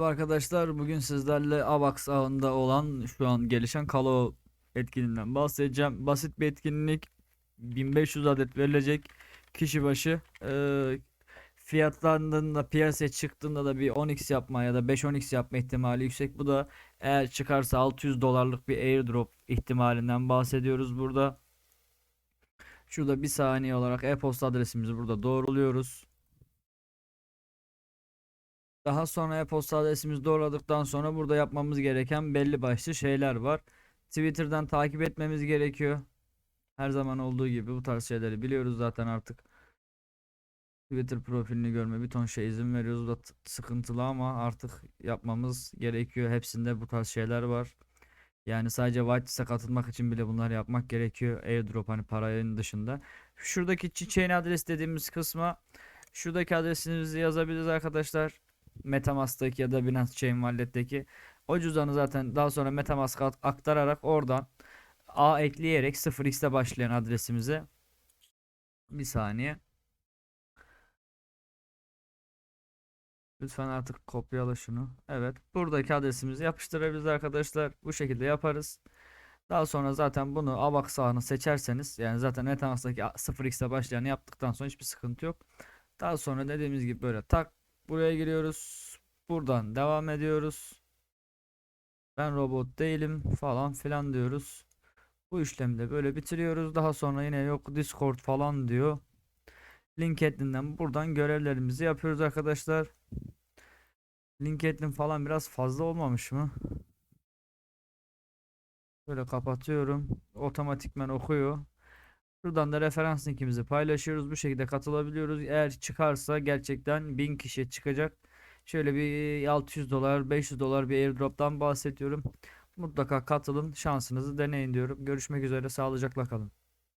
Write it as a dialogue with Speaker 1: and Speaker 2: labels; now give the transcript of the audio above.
Speaker 1: Arkadaşlar bugün sizlerle AVAX ağında olan şu an gelişen Kalo etkinliğinden bahsedeceğim. Basit bir etkinlik 1500 adet verilecek kişi başı eee fiyatlarının da piyasaya çıktığında da bir 10x yapma ya da 5-10x yapma ihtimali yüksek. Bu da eğer çıkarsa 600 dolarlık bir airdrop ihtimalinden bahsediyoruz burada. Şurada bir saniye olarak e-posta adresimizi burada doğruluyoruz. Daha sonra e-posta adresimizi doğradıktan sonra burada yapmamız gereken belli başlı şeyler var. Twitter'dan takip etmemiz gerekiyor. Her zaman olduğu gibi bu tarz şeyleri biliyoruz zaten artık. Twitter profilini görme bir ton şey izin veriyoruz. Bu da sıkıntılı ama artık yapmamız gerekiyor. Hepsinde bu tarz şeyler var. Yani sadece Whitelist'e katılmak için bile bunları yapmak gerekiyor. Airdrop hani paranın dışında. Şuradaki çiçeğin adres dediğimiz kısma şuradaki adresinizi yazabiliriz arkadaşlar. Metamask'taki ya da Binance Chain Wallet'teki o cüzdanı zaten daha sonra Metamask'a aktararak oradan A ekleyerek 0x'te başlayan adresimize bir saniye. Lütfen artık kopyala şunu. Evet. Buradaki adresimizi yapıştırabiliriz arkadaşlar. Bu şekilde yaparız. Daha sonra zaten bunu AVAX ağını seçerseniz yani zaten Metamask'taki 0x'te başlayanı yaptıktan sonra hiçbir sıkıntı yok. Daha sonra dediğimiz gibi böyle tak buraya giriyoruz. Buradan devam ediyoruz. Ben robot değilim falan filan diyoruz. Bu işlemi de böyle bitiriyoruz. Daha sonra yine yok Discord falan diyor. LinkedIn'den buradan görevlerimizi yapıyoruz arkadaşlar. LinkedIn falan biraz fazla olmamış mı? Böyle kapatıyorum. Otomatikman okuyor. Buradan da referans linkimizi paylaşıyoruz. Bu şekilde katılabiliyoruz. Eğer çıkarsa gerçekten 1000 kişiye çıkacak. Şöyle bir 600 dolar, 500 dolar bir airdrop'tan bahsediyorum. Mutlaka katılın, şansınızı deneyin diyorum. Görüşmek üzere, sağlıcakla kalın.